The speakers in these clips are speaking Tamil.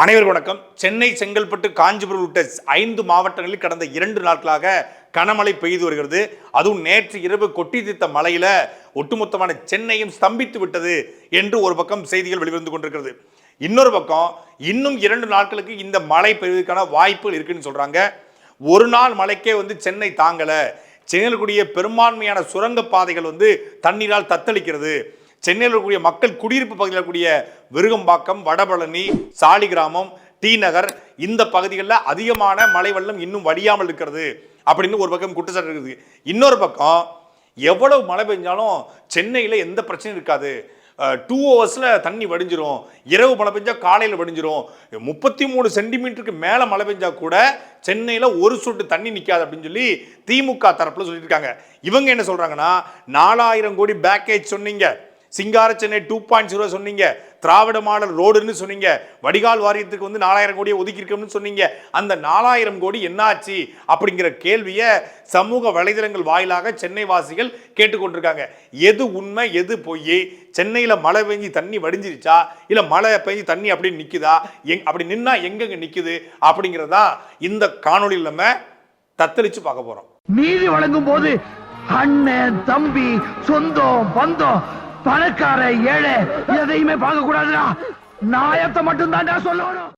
அனைவருக்கும் வணக்கம். சென்னை செங்கல்பட்டு காஞ்சிபுரம் உள்ளிட்ட ஐந்து மாவட்டங்களில் கடந்த இரண்டு நாட்களாக கனமழை பெய்து வருகிறது. அதுவும் நேற்று இரவு கொட்டி தீர்த்த மழையில ஒட்டுமொத்தமான சென்னையும் ஸ்தம்பித்து விட்டது என்று ஒரு பக்கம் செய்திகள் வெளிவந்து கொண்டிருக்கிறது. இன்னொரு பக்கம் இன்னும் இரண்டு நாட்களுக்கு இந்த மழை பெய்வதற்கான வாய்ப்புகள் இருக்குன்னு சொல்றாங்க. ஒரு நாள் மழைக்கே வந்து சென்னை தாங்கலை. சென்னையில் கூடிய பெரும்பான்மையான சுரங்க பாதைகள் வந்து தண்ணீரால் தத்தளிக்கிறது. சென்னையில் இருக்கக்கூடிய மக்கள் குடியிருப்பு பகுதியில் இருக்கக்கூடிய விருகம்பாக்கம் வடபழனி சாலிகிராமம் டி நகர் இந்த பகுதிகளில் அதிகமான மழை வெள்ளம் இன்னும் வடியாமல் இருக்கிறது அப்படின்னு ஒரு பக்கம் குற்றச்சாட்டு இருக்குது. இன்னொரு பக்கம் எவ்வளவு மழை பெஞ்சாலும் சென்னையில் எந்த பிரச்சனையும் இருக்காது. டூ ஹவர்ஸில் தண்ணி வடிஞ்சிரும். இரவு மழை பெஞ்சால் காலையில் வடிஞ்சிரும். முப்பத்தி மூணு சென்டிமீட்டருக்கு மேலே மழை பெஞ்சால் கூட சென்னையில் ஒரு சொட்டு தண்ணி நிற்காது அப்படின்னு சொல்லி திமுக தரப்பில் சொல்லியிருக்காங்க இவங்க என்ன சொல்கிறாங்கன்னா நாலாயிரம் கோடி பேக்கேஜ் சொன்னீங்க. சிங்கார சென்னை டூ பாயிண்ட் ஜீரோ சொன்னீங்க. திராவிட மாடல் ரோடுன்னு சொன்னீங்க. வடிகால் வாரியத்துக்கு வந்து நாலாயிரம் கோடியை ஒதுக்கி இருக்கோம்னு சொன்னீங்க. அந்த நாலாயிரம் கோடி என்னாச்சு அப்படிங்கிற கேள்வியை சமூக வலைதளங்கள் வாயிலாக சென்னை வாசிகள் கேட்டுக்கொண்டிருக்காங்க. எது உண்மை எது பொய்? சென்னையில் மழை பெஞ்சு தண்ணி வடிஞ்சிருச்சா? இல்லை மழை பெஞ்சு தண்ணி அப்படி நிற்குதா எங் அப்படி நின்னா எங்கெங்க நிற்குது அப்படிங்கிறதா இந்த காணொலியில் நம்ம தத்தளிச்சு பார்க்க போகிறோம் நீதி வழங்கும் போது அண்ணன் தம்பி சொந்தம் பந்தம் பணக்கார ஏழை எதையுமே பார்க்க கூடாதுடா நாயத்தை மட்டும் தான்டா சொல்லணும்.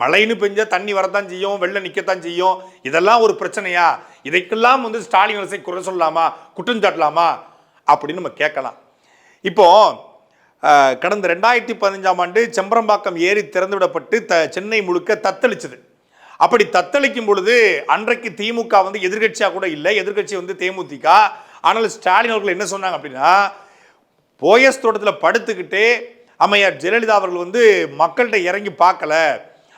மழைன்னு பெஞ்சா தண்ணி வரத்தான் செய்யும் வெள்ளம் நிற்கத்தான் செய்யும். இதெல்லாம் ஒரு பிரச்சனையா? இதைக்கெல்லாம் வந்து ஸ்டாலின் அரசை குறை சொல்லலாமா குற்றம் சாட்டலாமா? அப்படின்னு நம்ம கேட்கலாம். இப்போ கடந்த ரெண்டாயிரத்தி பதினஞ்சாம் ஆண்டு செம்பரம்பாக்கம் ஏரி திறந்து விடப்பட்டு த சென்னை முழுக்க தத்தளிச்சது. அப்படி தத்தளிக்கும் பொழுது அன்றைக்கு திமுக வந்து எதிர்க்கட்சியாக கூட இல்லை. எதிர்க்கட்சி வந்து தேமுதிக. ஆனால் ஸ்டாலின் அவர்கள் என்ன சொன்னாங்க அப்படின்னா போயஸ் தோட்டத்தில் படுத்துக்கிட்டே அம்மையார் ஜெயலலிதா அவர்கள் வந்து மக்கள்கிட்ட இறங்கி பார்க்கல.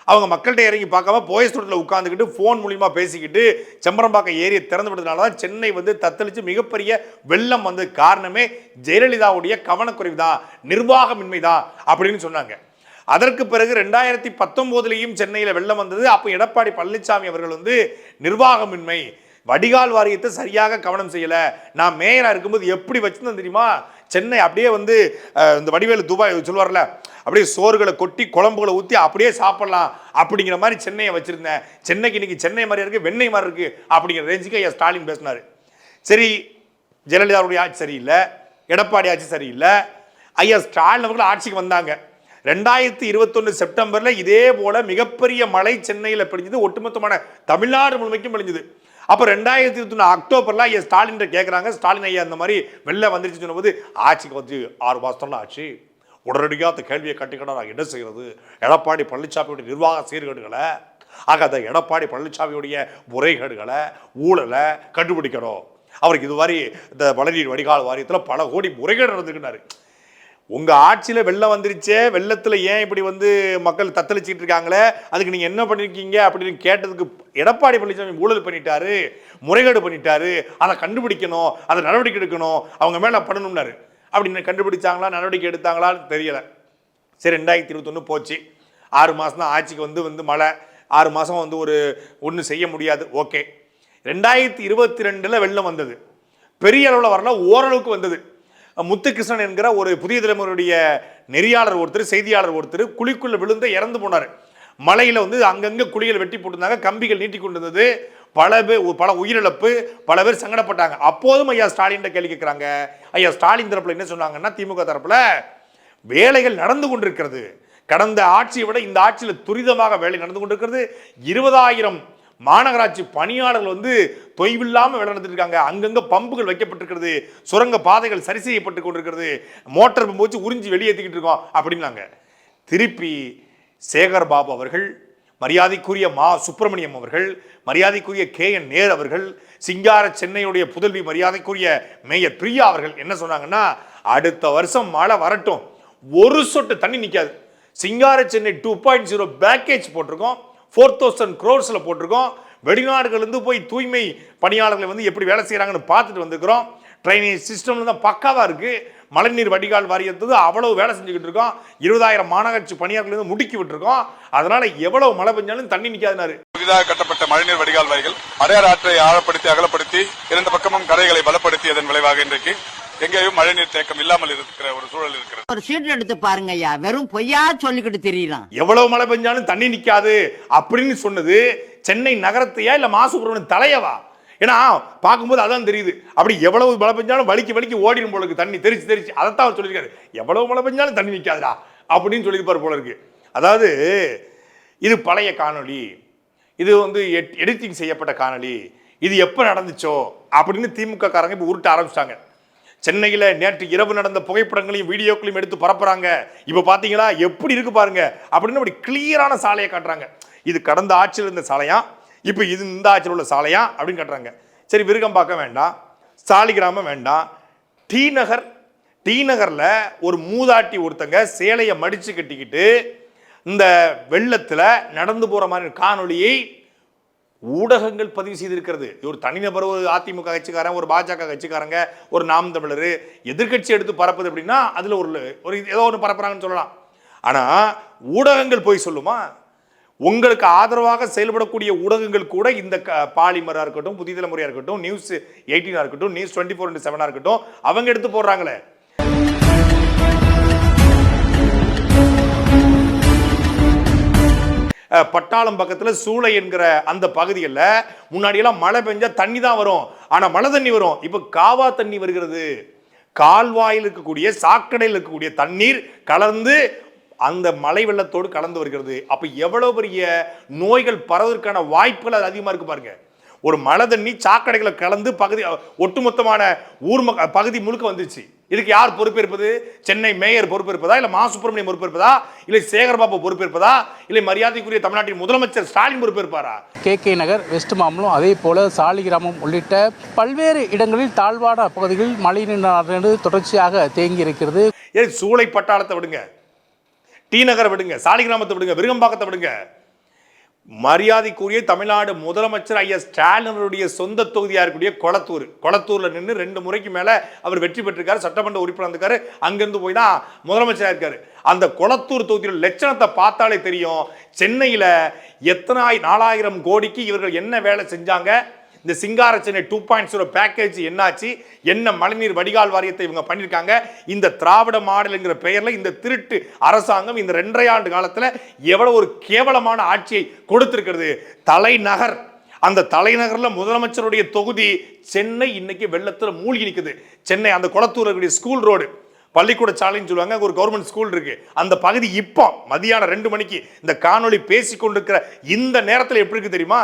அவங்க மக்கள்கிட்ட இறங்கி பார்க்காம போயஸ் தோட்டத்தில் உட்காந்துக்கிட்டு ஃபோன் மூலிமா பேசிக்கிட்டு செம்பரம்பாக்கம் ஏரியை திறந்து விட்டதுனால தான் சென்னை வந்து தத்தளித்து மிகப்பெரிய வெள்ளம் வந்து காரணமே ஜெயலலிதாவுடைய கவனக்குறைவு தான் நிர்வாகமின்மை தான் அப்படின்னு சொன்னாங்க. அதற்கு பிறகு ரெண்டாயிரத்தி பத்தொம்போதுலேயும் சென்னையில் வெள்ளம் வந்தது. அப்போ எடப்பாடி பழனிசாமி அவர்கள் வந்து நிர்வாகமின்மை வடிகால் வாரியத்தை சரியாக கவனம் செய்யலை. நான் மேயராக இருக்கும்போது எப்படி வச்சுருந்தேன் தெரியுமா? சென்னை அப்படியே வந்து இந்த வடிவேலு துபாய் சொல்லுவார்ல அப்படியே சோறுகளை கொட்டி குழம்புகளை ஊற்றி அப்படியே சாப்பிட்லாம் அப்படிங்கிற மாதிரி சென்னையை வச்சுருந்தேன். சென்னைக்கு இன்னைக்கு சென்னை மாதிரி இருக்குது வெண்ணெய் மாதிரி இருக்குது அப்படிங்கிற ரேஞ்சுக்கு ஐயா ஸ்டாலின் பேசினார். சரி ஜெயலலிதாவுடைய ஆட்சி சரியில்லை எடப்பாடி ஆட்சி சரியில்லை. ஐயா ஸ்டாலின் அவர்கள் ஆட்சிக்கு வந்தாங்க. ரெண்டாயிரத்தி இருபத்தொன்று செப்டம்பரில் இதே போல் மிகப்பெரிய மழை சென்னையில் பிடிஞ்சது ஒட்டுமொத்தமான தமிழ்நாடு முழுமைக்கும் பெஞ்சது. அப்போ ரெண்டாயிரத்தி இருபத்தொன்று அக்டோபரில் ஐயா ஸ்டாலின் கேட்குறாங்க ஸ்டாலின் ஐயா இந்த மாதிரி வெளில வந்துருச்சு சொன்னபோது ஆட்சிக்கு வந்து ஆறு மாதம்லாம் ஆச்சு? உடனடியாக அந்த கேள்வியை கட்டிக்கணும் நான் என்ன செய்கிறது எடப்பாடி பழனிசாமியுடைய நிர்வாக சீர்கேடுகளை ஆக அந்த எடப்பாடி பழனிசாமியுடைய முறைகேடுகளை ஊழலை கண்டுபிடிக்கணும். அவருக்கு இது மாதிரி இந்த வளநீர் வடிகால் வாரியத்தில் பல கோடி முறைகேடு நடந்துக்கிட்டாரு உங்கள் ஆட்சியில் வெள்ளம் வந்துருச்சே வெள்ளத்தில் ஏன் இப்படி வந்து மக்கள் தத்தளிச்சிட்டு இருக்காங்களே? அதுக்கு நீங்கள் என்ன பண்ணியிருக்கீங்க அப்படின்னு கேட்டதுக்கு எடப்பாடி பழனிசாமி ஊழல் பண்ணிட்டாரு முறைகேடு பண்ணிட்டாரு அதை கண்டுபிடிக்கணும் அதை நடவடிக்கை எடுக்கணும் அவங்க மேலே பண்ணணும்னாரு. அப்படின்னு கண்டுபிடிச்சாங்களா நடவடிக்கை எடுத்தாங்களான்னு தெரியலை. சரி ரெண்டாயிரத்தி இருபத்தொன்று போச்சு. ஆறு மாதம் தான் ஆட்சிக்கு வந்து வந்து மழை. ஆறு மாதம் வந்து ஒரு ஒன்றும் செய்ய முடியாது. ஓகே. ரெண்டாயிரத்தி இருபத்தி ரெண்டில் வெள்ளம் வந்தது. பெரிய அளவில் வரல ஓரளவுக்கு வந்தது. முத்துகிருஷ்ணன் என்கிற ஒரு புதிய தலைமுறையுடைய நெறியாளர் ஒருத்தர் செய்தியாளர் ஒருத்தர் குழிக்குள்ள விழுந்து இறந்து போனார். மலையில் வந்து அங்கங்கே குழிகள் வெட்டி போட்டிருந்தாங்க கம்பிகள் நீட்டி கொண்டு இருந்தது பல பேர் பல உயிரிழப்பு பல பேர் சங்கடப்பட்டாங்க. அப்போதும் ஐயா ஸ்டாலின் கேள்வி கேட்குறாங்க. ஐயா ஸ்டாலின் தரப்பில் என்ன சொன்னாங்கன்னா திமுக தரப்பில் வேலைகள் நடந்து கொண்டிருக்கிறது. கடந்த ஆட்சியை விட இந்த ஆட்சியில் துரிதமாக வேலை நடந்து கொண்டிருக்கிறது. இருபதாயிரம் மாநகராட்சி பணியாளர்கள் வந்து தொய்வில்லாமல் வேலை நடந்துட்டு இருக்காங்க அங்கங்கே பம்புகள் வைக்கப்பட்டிருக்கிறது. சுரங்க பாதைகள் சரி செய்யப்பட்டு கொண்டிருக்கிறது. மோட்டர் பம்பு வச்சு உறிஞ்சி வெளியேற்றிக்கிட்டு இருக்கோம் அப்படின்னாங்க. திருப்பி சேகர் பாபு அவர்கள் மரியாதைக்குரிய மா சுப்பிரமணியம் அவர்கள் மரியாதைக்குரிய கே என் நேர் அவர்கள் சிங்கார சென்னையுடைய புதல்வி மரியாதைக்குரிய மேயர் பிரியா அவர்கள் என்ன சொன்னாங்கன்னா அடுத்த வருஷம் மழை வரட்டும். ஒரு சொட்டு தண்ணி நிற்காது Singara Chennai two point zero package போட்டிருக்கோம். ஃபோர் தௌசண்ட் க்ரோர்ஸில் போட்டிருக்கோம். வெளிநாடுகள்லேருந்து போய் தூய்மை பணியாளர்களை வந்து எப்படி வேலை செய்கிறாங்கன்னு பார்த்துட்டு வந்திருக்கிறோம். ட்ரைனேஜ் சிஸ்டம்ல தான் பக்காவாக இருக்குது மழைநீர் வடிகால் வாரியத்துக்கு அவ்வளவு வேலை செஞ்சுக்கிட்டு இருக்கோம். இருபதாயிரம் மாநகராட்சி பணியாளர்கள் வந்து முடுக்கி விட்டுருக்கோம். அதனால எவ்வளவு மழை பெஞ்சாலும் தண்ணி நிற்காதுனாரு புதிதாக கட்டப்பட்ட மழைநீர் வடிகால் வாய்கள் அடையாறு ஆற்றை ஆழப்படுத்தி அகலப்படுத்தி இரண்டு பக்கமும் கரைகளை பலப்படுத்தியதன் விளைவாக இன்றைக்கு எங்கேயும் மழைநீர் தேக்கம் இல்லாமல் இருக்கிற ஒரு சூழல் இருக்கிறது. ஒரு சீட் எடுத்து பாருங்க ஐயா வெறும் பொய்யா சொல்லிக்கிட்டு தெரியலாம் எவ்வளவு மழை பெஞ்சாலும் தண்ணி நிக்காது அப்படின்னு சொன்னது சென்னை நகரத்தையா இல்ல மாசுபுரம் தலையவா? ஏன்னா பார்க்கும்போது அதான் தெரியுது. அப்படி எவ்வளவு மழை பெஞ்சாலும் வலிக்கு வலிக்கு ஓடிடும் போல இருக்கு. தண்ணி தெரிச்சு தெரிச்சு அதைத்தான் அவர் சொல்லியிருக்காரு. எவ்வளவு மழை பெஞ்சாலும் தண்ணி நிக்காதுடா அப்படின்னு சொல்லியிருப்பார் போல இருக்கு. அதாவது இது பழைய காணொளி. இது வந்து எடிட்டிங் செய்யப்பட்ட காணொளி. இது எப்போ நடந்துச்சோ அப்படின்னு திமுக காரங்க இப்போ உருட்ட ஆரம்பிச்சிட்டாங்க. சென்னையில் நேற்று இரவு நடந்த புகைப்படங்களையும் வீடியோக்களையும் எடுத்து பரப்புறாங்க. இப்போ பார்த்தீங்களா எப்படி இருக்கு பாருங்க. அப்படின்னு அப்படி கிளியரான சாலையை காட்டுறாங்க. இது கடந்த ஆட்சியில் இருந்த சாலையா? இப்போ இது இந்த ஆட்சியில் உள்ள சாலையா? அப்படின்னு காட்டுறாங்க. சரி விருகம் பார்க்க வேண்டாம். சாலிகிராமம் வேண்டாம். டி நகர் டி நகரில் ஒரு மூதாட்டி ஒருத்தங்க சேலையை மடித்து கட்டிக்கிட்டு இந்த வெள்ளத்தில் நடந்து போகிற மாதிரி காணொலியை ஊடகங்கள் பதிவு செய்திருக்கிறது. ஒரு தனிநபர் ஒரு அதிமுக கட்சிக்காரன் ஒரு பாஜக கட்சிக்காரங்க ஒரு நாம் தமிழர் எதிர்க்கட்சி எடுத்து பரப்புது அப்படின்னா அதில் ஒரு ஒரு ஏதோ ஒன்று பரப்புறாங்கன்னு சொல்லலாம். ஆனால் ஊடகங்கள் போய் சொல்லுமா? உங்களுக்கு ஆதரவாக செயல்படக்கூடிய ஊடகங்கள் கூட இந்த க- இருக்கட்டும் புதிய தலைமுறையாக இருக்கட்டும் நியூஸ் எயிட்டீனாக இருக்கட்டும் நியூஸ் டுவெண்ட்டி ஃபோர் இன்ட்டு செவனாக இருக்கட்டும் அவங்க எடுத்து போடுறாங்களே. பட்டாளம் பக்கத்தில் சூளை என்கிற அந்த பகுதிகளில் முன்னாடியெல்லாம் மழை பெஞ்சால் தண்ணி தான் வரும். ஆனால் மழை தண்ணி வரும். இப்போ காவா தண்ணி வருகிறது. கால்வாயில் இருக்கக்கூடிய சாக்கடையில் இருக்கக்கூடிய தண்ணீர் கலந்து அந்த மழை வெள்ளத்தோடு கலந்து வருகிறது. அப்போ எவ்வளோ பெரிய நோய்கள் பரவதற்கான வாய்ப்புகள் அது அதிகமாக இருக்கு பாருங்கள் ஒரு மழை தண்ணி சாக்கடைகளை கலந்து பகுதி ஒட்டுமொத்தமான ஊர் பகுதி முழுக்க வந்துச்சு இதுக்கு யார் பொறுப்பேற்பது? சென்னை மேயர் பொறுப்பேற்பதா? இல்ல மா சுப்பிரமணியம் பொறுப்பேற்பதா? இல்லை சேகர்பாபு பொறுப்பேற்பதா? இல்லை மரியாதைக்குரிய தமிழ்நாட்டின் முதலமைச்சர் ஸ்டாலின் பொறுப்பேற்பாரா? கே. கே. நகர் வெஸ்ட் மாம்பலம் அதே போல சாலிகிராமம் உள்ளிட்ட பல்வேறு இடங்களில் தாழ்வான பகுதிகளில் மழைநீர் தொடர்ச்சியாக தேங்கி இருக்கிறது. ஏன் சூளை பட்டாளத்தை விடுங்க. டி நகரை விடுங்க சாலிகிராமத்தை விடுங்க விருகம்பாக்கத்தை விடுங்க. மரியாதைக்குரிய தமிழ்நாடு முதலமைச்சர் ஐயா ஸ்டாலினுடைய சொந்த தொகுதியாக இருக்கக்கூடிய கொளத்தூர். கொளத்தூரில் நின்று ரெண்டு முறைக்கு மேலே அவர் வெற்றி பெற்றிருக்காரு சட்டமன்ற உறுப்பினர் இருக்காரு அங்கேருந்து போய் தான் முதலமைச்சராக இருக்காரு. அந்த கொளத்தூர் தொகுதியோட லட்சணத்தை பார்த்தாலே தெரியும். சென்னையில் எத்தனை நாலாயிரம் கோடிக்கு இவர்கள் என்ன வேலை செஞ்சாங்க? இந்த Singara Chennai two point zero package என்னாச்சு? என்ன மழைநீர் வடிகால் வாரியத்தை இவங்க பண்ணியிருக்காங்க இந்த திராவிட மாடல்ங்கிற பெயரில் இந்த திருட்டு அரசாங்கம் இந்த ரெண்டரை ஆண்டு காலத்தில் எவ்வளோ ஒரு கேவலமான ஆட்சியை கொடுத்திருக்கிறது? தலைநகர். அந்த தலைநகரில் முதலமைச்சருடைய தொகுதி சென்னை இன்னைக்கு வெள்ளத்தில் மூழ்கி நிற்குது சென்னை அந்த குளத்தூர் இருக்கக்கூடிய ஸ்கூல் ரோடு பள்ளிக்கூட சாலைன்னு சொல்லுவாங்க. ஒரு கவர்மெண்ட் ஸ்கூல் இருக்கு. அந்த பகுதி இப்போ மதியானம் ரெண்டு மணிக்கு இந்த காணொளி பேசி கொண்டிருக்கிற இந்த நேரத்தில் எப்படி இருக்கு தெரியுமா?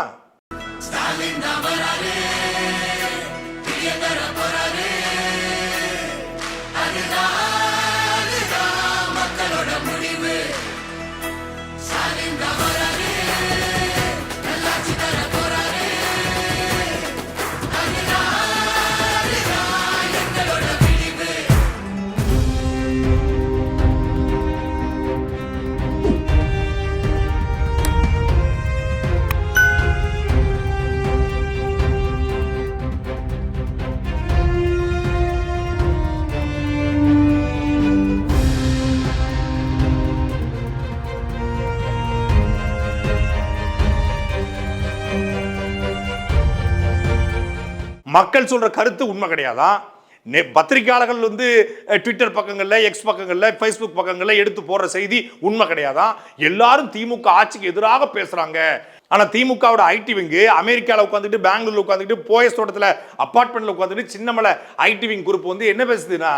மக்கள் சொல்கிற கருத்து உண்மை கிடையாதா? நெ- பத்திரிக்கையாளர்கள் வந்து ட்விட்டர் பக்கங்களில் எக்ஸ் பக்கங்களில் ஃபேஸ்புக் பக்கங்களில் எடுத்து போடுற செய்தி உண்மை கிடையாதான் எல்லாரும் திமுக ஆட்சிக்கு எதிராக பேசுகிறாங்க ஆனால் திமுகவோட ஐடி விங்கு அமெரிக்காவில் உட்காந்துட்டு பெங்களூரில் உட்காந்துட்டு போயஸ் தோட்டத்தில் அப்பார்ட்மெண்ட்டில் உட்காந்துட்டு சின்னமலை ஐடி விங் குரூப் வந்து என்ன பேசுதுன்னா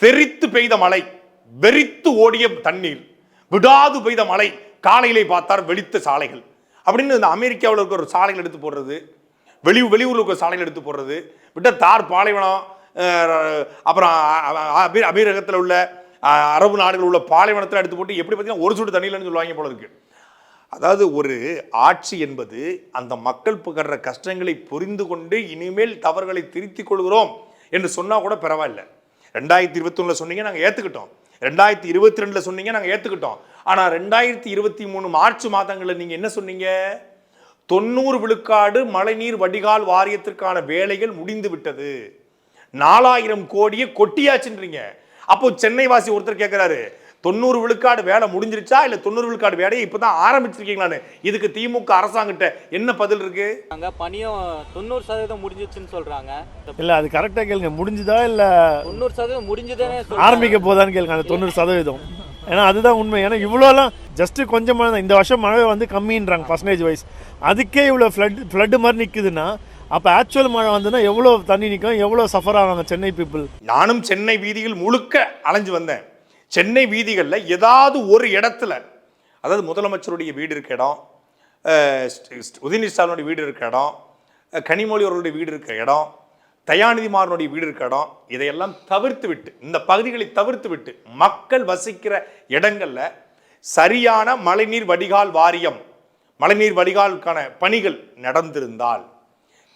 தெரித்து பெய்த மழை வெறித்து ஓடிய தண்ணீர் விடாது பெய்த மழை காலையிலே பார்த்தார் வெடித்த சாலைகள். அப்படின்னு இந்த அமெரிக்காவில் இருக்கிற ஒரு சாலைகள் எடுத்து போடுறது வெளி வெளியூரில் இருக்கிற சாலைகள் எடுத்து போடுறது. விட்ட தார் பாலைவனம் அப்புறம் அபீ- அமீரகத்தில் உள்ள அரபு நாடுகள் உள்ள பாலைவனத்தில் எடுத்து போட்டு எப்படி பார்த்தீங்கன்னா ஒரு சுட்டு தண்ணியிலன்னு சொல்லுவாங்க போல இருக்கு. அதாவது ஒரு ஆட்சி என்பது அந்த மக்கள் படுற கஷ்டங்களை புரிந்து கொண்டு இனிமேல் தவறுகளை திருத்திக் கொள்கிறோம் என்று சொன்னால் கூட பரவாயில்ல. ரெண்டாயிரத்தி இருபத்தொன்னில் சொன்னீங்க நாங்கள் ஏற்றுக்கிட்டோம் ரெண்டாயிரத்தி இருபத்தி ரெண்டில் சொன்னீங்க நாங்கள் ஏற்றுக்கிட்டோம் ஆனால் ரெண்டாயிரத்தி இருபத்தி மூணு மார்ச் மாதங்களில் நீங்கள் என்ன சொன்னீங்க? தொண்ணூறு விழுக்காடு மழைநீர் வடிகால் வாரியத்திற்கான வேலைகள் முடிந்து விட்டது நாலாயிரம் கோடியை கொட்டியாச்சுன்றீங்க. அப்போ சென்னை வாசி ஒருத்தர் கேட்கிறாரு தொண்ணூறு விழுக்காடு வேலை முடிஞ்சிருச்சா? இல்ல தொண்ணூறு விழுக்காடு வேலையை இப்பதான் ஆரம்பிச்சிருக்கீங்களான்னு? இதுக்கு திமுக அரசாங்கிட்ட என்ன பதில் இருக்கு? அங்க பணியும் தொண்ணூறு சதவீதம் முடிஞ்சிச்சுன்னு சொல்றாங்க. இல்ல அது கரெக்டா கேளுங்க. முடிஞ்சுதா இல்ல தொண்ணூறு சதவீதம் முடிஞ்சுதானே ஆரம்பிக்க போதான்னு கேளுங்க. அந்த தொண்ணூறு சதவீதம். ஏன்னா அதுதான் உண்மை. ஏன்னா இவ்வளோலாம் ஜஸ்ட் கொஞ்சமாக தான். இந்த வருஷம் மழை வந்து கம்மின்றாங்க பர்சன்டேஜ் வைஸ் அதுக்கே இவ்வளோ ஃப்ளட் ஃப்ளட்டு மாதிரி நிற்குதுன்னா அப்போ ஆக்சுவல் மழை வந்துன்னா எவ்வளோ தண்ணி நிற்கும் எவ்வளோ சஃபர் ஆகாங்க சென்னை பீப்புள் நானும் சென்னை வீதிகள் முழுக்க அலைஞ்சு வந்தேன். சென்னை வீதிகளில் ஏதாவது ஒரு இடத்துல அதாவது முதலமைச்சருடைய வீடு இருக்க இடம் உதயநிதி ஸ்டாலினுடைய வீடு இருக்க இடம் கனிமொழி அவர்களுடைய வீடு இருக்க இடம் தயாநிதி மாறனுடைய வீடு இருக்க இடம் இதையெல்லாம் தவிர்த்து விட்டு இந்த பகுதிகளை தவிர்த்து விட்டு மக்கள் வசிக்கிற இடங்களில் சரியான மழைநீர் வடிகால் வாரியம் மழைநீர் வடிகாலுக்கான பணிகள் நடந்திருந்தால்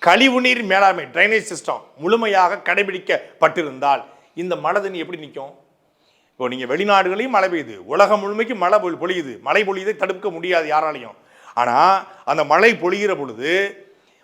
கழிவுநீர் மேலாண்மை ட்ரைனேஜ் சிஸ்டம் முழுமையாக கடைபிடிக்கப்பட்டிருந்தால் இந்த மழை தண்ணி எப்படி நிற்கும் இப்போ நீங்கள் வெளிநாடுகளையும் மழை பெய்யுது உலகம் முழுமைக்கும் மழை பொழியுது மழை பொழியதை தடுக்க முடியாது யாராலையும். ஆனால் அந்த மழை பொழிகிற பொழுது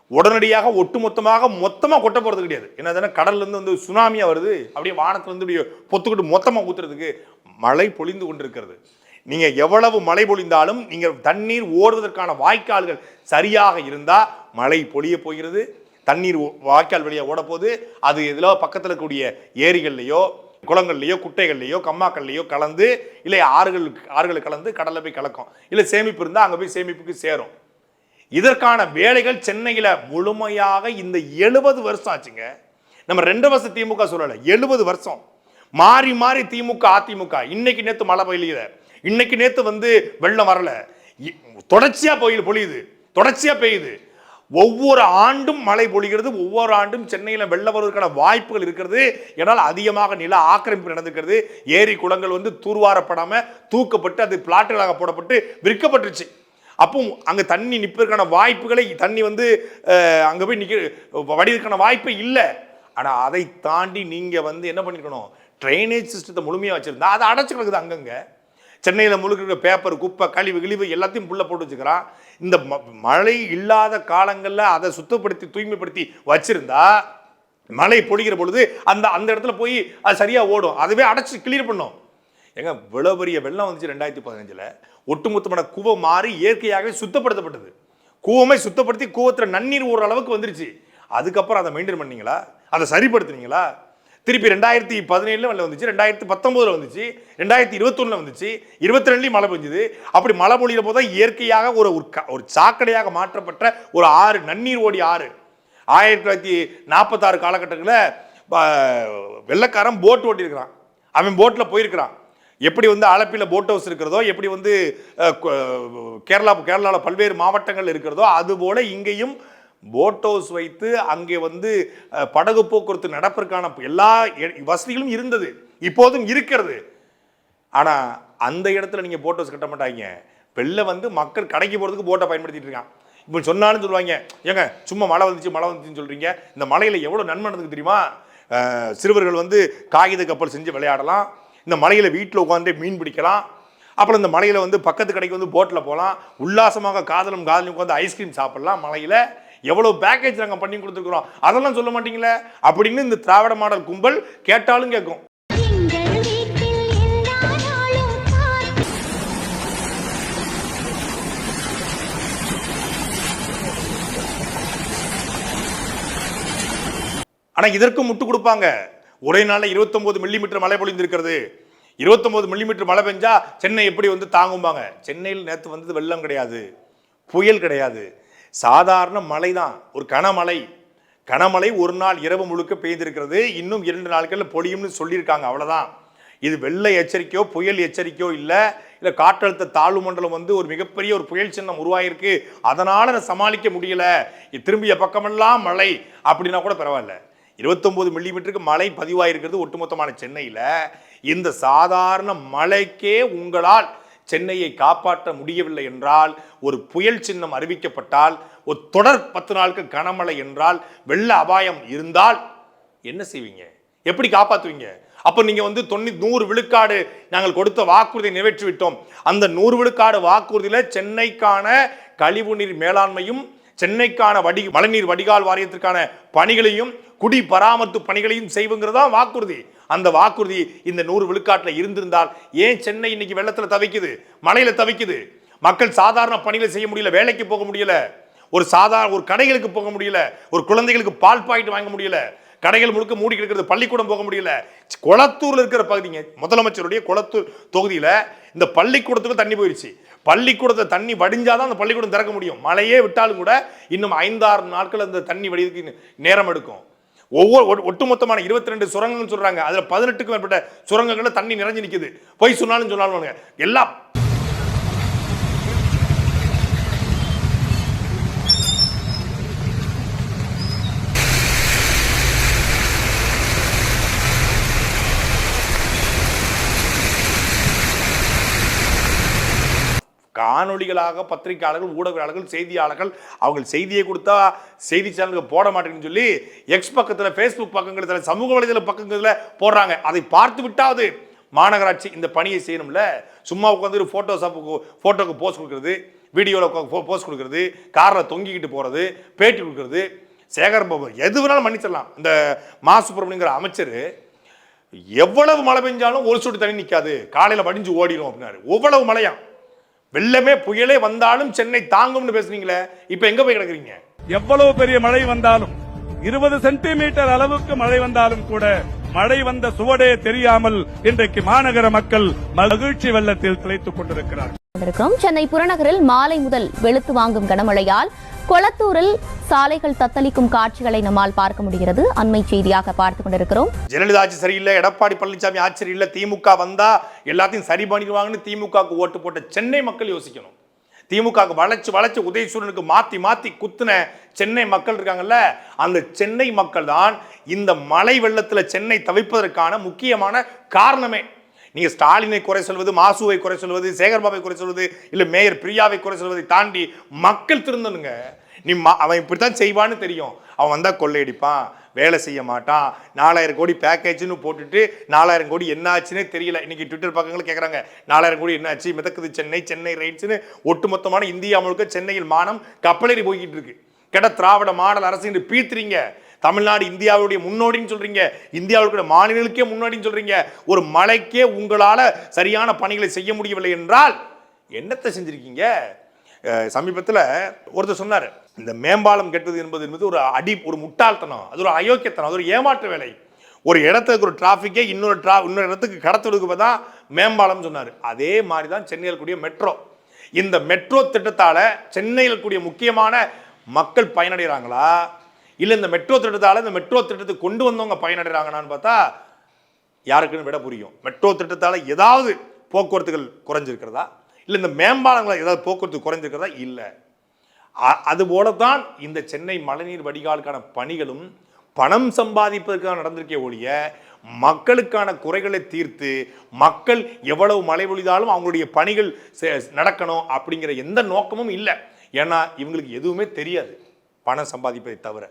உடனடியாக ஒட்டுமொத்தமாக மொத்தமாக கொட்ட போகிறது கிடையாது. என்னதுன்னா கடல்லேருந்து வந்து சுனாமியாக வருது. அப்படியே வானத்துலேருந்து அப்படியே பொத்துக்கிட்டு மொத்தமாக ஊற்றுறதுக்கு மழை பொழிந்து கொண்டிருக்கிறது. நீங்கள் எவ்வளவு மழை பொழிந்தாலும் நீங்கள் தண்ணீர் ஓடுவதற்கான வாய்க்கால்கள் சரியாக இருந்தால் மழை பொழிய போகிறது. தண்ணீர் ஓ- வாய்க்கால் வழியாக ஓடப்போகுது. அது இதில் பக்கத்தில் இருக்கக்கூடிய ஏரிகள்லையோ குளங்கள்லையோ குட்டைகள்லையோ கம்மாக்கள்லையோ கலந்து இல்லை ஆறுகள் ஆறுகளை கலந்து கடலில் போய் கலக்கும். இல்லை சேமிப்பு இருந்தால் அங்கே போய் சேமிப்புக்கு சேரும். இதற்கான வேலைகள் சென்னையில் முழுமையாக இந்த எழுபது வருஷம் ஆச்சுங்க. நம்ம ரெண்டு வருஷம் திமுக சொல்லலை எழுபது வருஷம். மாறி மாறி திமுக அதிமுக. இன்னைக்கு நேற்று மழை பெய்யல. இன்னைக்கு நேற்று வந்து வெள்ளம் வரல. தொடர்ச்சியாக பொயில் பொழியுது. தொடர்ச்சியாக பெய்யுது. ஒவ்வொரு ஆண்டும் மழை பொழிகிறது ஒவ்வொரு ஆண்டும் சென்னையில் வெள்ளம் வருவதற்கான வாய்ப்புகள் இருக்கிறது. ஏன்னால் அதிகமாக நில ஆக்கிரமிப்பு நடந்திருக்கிறது ஏரி குளங்கள் வந்து தூர்வாரப்படாமல் தூக்கப்பட்டு அது பிளாட்டுகளாக போடப்பட்டு விற்கப்பட்டுருச்சு. அப்போ அங்கே தண்ணி நிற்பதற்கான வாய்ப்புகளை தண்ணி வந்து அங்கே போய் நிற்க வடிவதற்கான வாய்ப்பே இல்லை. ஆனால் அதை தாண்டி நீங்கள் வந்து என்ன பண்ணிருக்கணும்? ட்ரைனேஜ் சிஸ்டத்தை முழுமையாக வச்சுருந்தா அதை அடைச்சு கிடக்குது அங்கங்கே. சென்னையில் முழுக்க இருக்கிற பேப்பர் குப்பை கழிவு கிழிவு எல்லாத்தையும் புள்ள போட்டு வச்சுக்கிறான் இந்த ம- மழை இல்லாத காலங்களில் அதை சுத்தப்படுத்தி தூய்மைப்படுத்தி வச்சுருந்தா மழை பொழிகிற பொழுது அந்த அந்த இடத்துல போய் அது சரியாக ஓடும். அதுவே அடைச்சி கிளியர் பண்ணும் ஏங்க இவ்வளோ பெரிய வெள்ளம் வந்துச்சு ரெண்டாயிரத்தி பதினஞ்சில். ஒட்டுமொத்தமான கூவம் மாறி இயற்கையாகவே சுத்தப்படுத்தப்பட்டது. கூவமே சுத்தப்படுத்தி கூவத்தில் நன்னீர் ஓடுற அளவுக்கு வந்துருச்சு. அதுக்கப்புறம் அதை மெயின்டைன் பண்ணீங்களா? அதை சரிப்படுத்துனீங்களா? திருப்பி ரெண்டாயிரத்தி பதினேழுல வந்துச்சு ரெண்டாயிரத்தி பத்தொம்போதில் வந்துச்சு ரெண்டாயிரத்தி இருபத்தொன்னில் வந்துச்சு இருபத்தி ரெண்டுலையும் மழை பெஞ்சுது. அப்படி மழை பொழியிற போது தான் இயற்கையாக ஒரு ஒரு க- ஒரு சாக்கடையாக மாற்றப்பட்ட ஒரு ஆறு நன்னீர் ஓடி ஆறு. ஆயிரத்தி தொள்ளாயிரத்தி நாற்பத்தாறு காலகட்டத்தில் வெள்ளக்காரன் போட் ஓட்டியிருக்கிறான். அவன் போட்டில் போயிருக்கிறான். எப்படி வந்து அலப்பியில் போட் ஹவுஸ் இருக்கிறதோ எப்படி வந்து கேரளா கேரளாவில் பல்வேறு மாவட்டங்கள் இருக்கிறதோ அதுபோல் இங்கேயும் போட் ஹவுஸ் வைத்து அங்கே வந்து படகு போக்குவரத்து நடப்பதற்கான எல்லா எ- வசதிகளும் இருந்தது. இப்போதும் இருக்கிறது. ஆனால் அந்த இடத்துல நீங்கள் போட் ஹவுஸ் கட்ட மாட்டாங்க. வெளில வந்து மக்கள் கடைக்கு போகிறதுக்கு போட்டை பயன்படுத்திட்டு இருக்கான் இப்போ சொன்னாலும் சொல்லுவாங்க ஏங்க சும்மா மழை வந்துச்சு மழை வந்துச்சுன்னு சொல்கிறீங்க இந்த மலையில் எவ்வளோ நன்மை நடந்துக்கு தெரியுமா? சிறுவர்கள் வந்து காகித கப்பல் செஞ்சு விளையாடலாம். இந்த மலையில் வீட்டில் உட்காந்து மீன் பிடிக்கலாம். அப்புறம் இந்த மலையில் வந்து பக்கத்து கடைக்கு வந்து போட்டில் போகலாம் உல்லாசமாக காதலும் காதலும் உட்காந்து ஐஸ்கிரீம் சாப்பிட்லாம் மலையில். எவ்வளோ பேக்கேஜ் நாங்கள் பண்ணி கொடுத்துருக்குறோம். அதெல்லாம் சொல்ல மாட்டீங்களே? அப்படின்னு இந்த திராவிட மாடல் கும்பல் கேட்டாலும் கேட்கும். ஆனால் இதற்கு முட்டு கொடுப்பாங்க. ஒரே நாளில் இருபத்தொம்போது மில்லிமீட்டர் மழை பொழிந்திருக்கிறது. 29 மில்லிமீட்டர் மழை பெஞ்சா சென்னை எப்படி வந்து தாங்கும்பாங்க? சென்னையில் நேற்று வந்தது வெள்ளம் கிடையாது. புயல் கிடையாது. சாதாரண மழை தான் ஒரு கனமழை. கனமழை ஒரு நாள் இரவு முழுக்க பெய்திருக்கிறது. இன்னும் இரண்டு நாட்களில் பொழியும்னு சொல்லியிருக்காங்க. அவ்வளோதான் இது வெள்ள எச்சரிக்கையோ புயல் எச்சரிக்கையோ இல்லை. இல்லை காற்றழுத்த தாழ்வு மண்டலம் வந்து ஒரு மிகப்பெரிய ஒரு புயல் சின்னம் உருவாயிருக்கு. அதனால் நான் சமாளிக்க முடியலை. திரும்பிய பக்கமெல்லாம் மழை. அப்படின்னா கூட பரவாயில்ல. 29 மில்லிமீட்டருக்கு மழை பதிவாயிருக்கிறது ஒட்டுமொத்தமான சென்னையில். இந்த சாதாரண மழைக்கே உங்களால் சென்னையை காப்பாற்ற முடியவில்லை என்றால் ஒரு புயல் சின்னம் அறிவிக்கப்பட்டால் ஒரு தொடர் பத்து நாளுக்கு கனமழை என்றால் வெள்ள அபாயம் இருந்தால் என்ன செய்வீங்க? எப்படி காப்பாற்றுவீங்க அப்போ நீங்கள் வந்து தொண்ணூ நூறு விழுக்காடு நாங்கள் கொடுத்த வாக்குறுதியை நிறைவேற்றி விட்டோம் அந்த நூறு விழுக்காடு வாக்குறுதியில் சென்னைக்கான கழிவுநீர் மேலாண்மையும் சென்னைக்கான வடி மழைநீர் வடிகால் வாரியத்திற்கான பணிகளையும் குடி பராமரிப்பு பணிகளையும் செய்வுங்கிறதா வாக்குறுதி. அந்த வாக்குறுதி இந்த நூறு விழுக்காட்டில் இருந்திருந்தால் ஏன் சென்னை இன்னைக்கு வெள்ளத்தில் தவிக்குது? மழையில் தவிக்குது? மக்கள் சாதாரண பணிகளை செய்ய முடியல வேலைக்கு போக முடியல ஒரு சாதாரண ஒரு கடைகளுக்கு போக முடியல ஒரு குழந்தைகளுக்கு பால் பாக்கெட் வாங்க முடியல கடைகள் முழுக்க மூடி கிடக்கிறது பள்ளிக்கூடம் போக முடியல. குளத்தூரில் இருக்கிற பகுதிங்க முதலமைச்சருடைய குளத்தூர் தொகுதியில் இந்த பள்ளிக்கூடத்துக்கு தண்ணி போயிடுச்சு பள்ளிக்கூடத்தை தண்ணி வடிஞ்சாதான் அந்த பள்ளிக்கூடம் திறக்க முடியும். மழையே விட்டாலும் கூட இன்னும் ஐந்தாறு நாட்கள் அந்த தண்ணி வடிவதுக்கு நேரம் எடுக்கும். ஒவ்வொரு ஒட்டுமொத்தமான இருபத்தி ரெண்டு சுரங்கங்கள் சொல்றாங்க. அதுல பதினெட்டுக்கும் மேற்பட்ட சுரங்கங்கள்ல தண்ணி நிறைஞ்சு நிற்குது பொய் சொன்னாலும் சொன்னாலும் எல்லாம் காணொளிகளாக பத்திரிகையாளர்கள் ஊடகவியலாளர்கள் செய்தியாளர்கள் அவங்க செய்தியை கொடுத்தா செய்தி சேனலுக்கு போட மாட்டேங்குன்னு சொல்லி எக்ஸ் பக்கத்தில் ஃபேஸ்புக் பக்கங்களில் சமூக வலைதள பக்கங்களில் போடுறாங்க. அதை பார்த்து விட்டாவது மாநகராட்சி இந்த பணியை செய்யணும்ல? சும்மா உட்காந்து ஃபோட்டோஷாப்புக்கு ஃபோட்டோக்கு போஸ்ட் கொடுக்குறது வீடியோவில் போஸ்ட் கொடுக்குறது காரில் தொங்கிக்கிட்டு போகிறது பேட்டி கொடுக்குறது. சேகர் பாபு எது வேணாலும் மன்னிச்சிடலாம். இந்த மா. சுப்பிரமணியங்கிற அமைச்சர் எவ்வளவு மழை பெஞ்சாலும் ஒரு சொட்டு தண்ணி நிற்காது காலையில் வடிஞ்சு ஓடிடும் அப்படின்னாரு. எவ்வளவு மழையா? வெள்ளமே புயலே வந்தாலும் சென்னை தாங்கும்னு பேசுறீங்களே இப்ப எங்க போய் கிடக்குறீங்க? எவ்வளவு பெரிய மழை வந்தாலும் இருபது சென்டிமீட்டர் அளவுக்கு மழை வந்தாலும் கூட மழை வந்த சுவடே தெரியாமல் இன்றைக்கு மாநகர மக்கள் மகிழ்ச்சி வெள்ளத்தில் திளைத்துக் கொண்டிருக்கிறார்கள். இருக்கிறோம் சென்னை புறநகரில் மாலை முதல் வெளுத்து வாங்கும் கனமழையால் கொளத்தூரில் சாலைகள் தத்தளிக்கும் காட்சிகளை நம்மால் பார்க்க முடிகிறது. அண்மை செய்தியாக பார்த்துக் கொண்டிருக்கிறோம். ஜெயலலிதா ஆட்சி சரியில்லை எடப்பாடி பழனிசாமி ஆட்சி சரியில்லை திமுக வந்தா எல்லாத்தையும் சரி பண்ணிடுவாங்கன்னு திமுகவுக்கு ஓட்டு போட்ட சென்னை மக்கள் யோசிக்கணும். திமுகவுக்கு வளைச்சு வளைச்சு உதயசூரனுக்கு மாத்தி மாத்தி குத்துன சென்னை மக்கள் இருக்காங்கல்ல அந்த சென்னை மக்கள் தான் இந்த மழை வெள்ளத்துல சென்னை தவிப்பதற்கான முக்கியமான காரணமே. நீங்கள் ஸ்டாலினை குறை சொல்வது மாசுவை குறை சொல்வது சேகர்பாபை குறை சொல்வது இல்லை மேயர் பிரியாவை குறை சொல்வதை தாண்டி மக்கள் திருந்தனுங்க நீ மா அவன் இப்படித்தான் செய்வான்னு தெரியும். அவன் வந்தால் கொள்ளையடிப்பான் வேலை செய்ய மாட்டான். நாலாயிரம் கோடி பேக்கேஜ்னு போட்டுட்டு நாலாயிரம் கோடி என்ன ஆச்சுன்னே தெரியல. இன்னைக்கு ட்விட்டர் பக்கங்களும் கேட்குறாங்க நாலாயிரம் கோடி என்ன ஆச்சு மிதக்குது சென்னை சென்னை ரைட்ஸ்னு ஒட்டுமொத்தமான இந்தியா முழுக்க சென்னையில் மானம் கப்பலேறி போய்கிட்டு இருக்கு. கெட திராவிட மாடல் அரசு என்று பீத்துறீங்க. தமிழ்நாடு இந்தியாவுடைய முன்னோடின்னு சொல்றீங்க. இந்தியாவுடைய மாநிலங்களுக்கே முன்னோடின்னு சொல்றீங்க. ஒரு மலைக்கே உங்களால் சரியான பணிகளை செய்ய முடியவில்லை என்றால் என்னத்தை செஞ்சுருக்கீங்க? சமீபத்தில் ஒருத்தர் சொன்னார். இந்த மேம்பாலம் கெட்டது என்பது என்பது ஒரு அடி ஒரு முட்டாள்தனம். அது ஒரு அயோக்கியத்தனம். அது ஒரு ஏமாற்று வேலை. ஒரு இடத்துக்கு ஒரு டிராஃபிக்கே இன்னொரு ட்ரா இன்னொரு இடத்துக்கு கடத்துறதுக்கு தான் மேம்பாலம்னு சொன்னார். அதே மாதிரி தான் சென்னையில் கூடிய மெட்ரோ இந்த மெட்ரோ திட்டத்தால் சென்னையில் கூடிய முக்கியமான மக்கள் பயனடைகிறாங்களா? இல்லை இந்த மெட்ரோ திட்டத்தால் இந்த மெட்ரோ திட்டத்தை கொண்டு வந்தவங்க பயனடைகிறாங்களான்னு பார்த்தா யாருக்குன்னு விட புரியும். மெட்ரோ திட்டத்தால் ஏதாவது போக்குவரத்துகள் குறைஞ்சிருக்கிறதா? இல்லை இந்த மேம்பாலங்களை ஏதாவது போக்குவரத்து குறைஞ்சிருக்கிறதா? இல்லை. அதுபோல தான் இந்த சென்னை மழைநீர் வடிகாலுக்கான பணிகளும் பணம் சம்பாதிப்பதற்காக நடந்திருக்கே ஒழிய மக்களுக்கான குறைகளை தீர்த்து மக்கள் எவ்வளவு மழை பொழிதாலும் அவங்களுடைய பணிகள் செ- நடக்கணும் அப்படிங்கிற எந்த நோக்கமும் இல்லை. ஏன்னா இவங்களுக்கு எதுவுமே தெரியாது பணம் சம்பாதிப்பதை தவிர.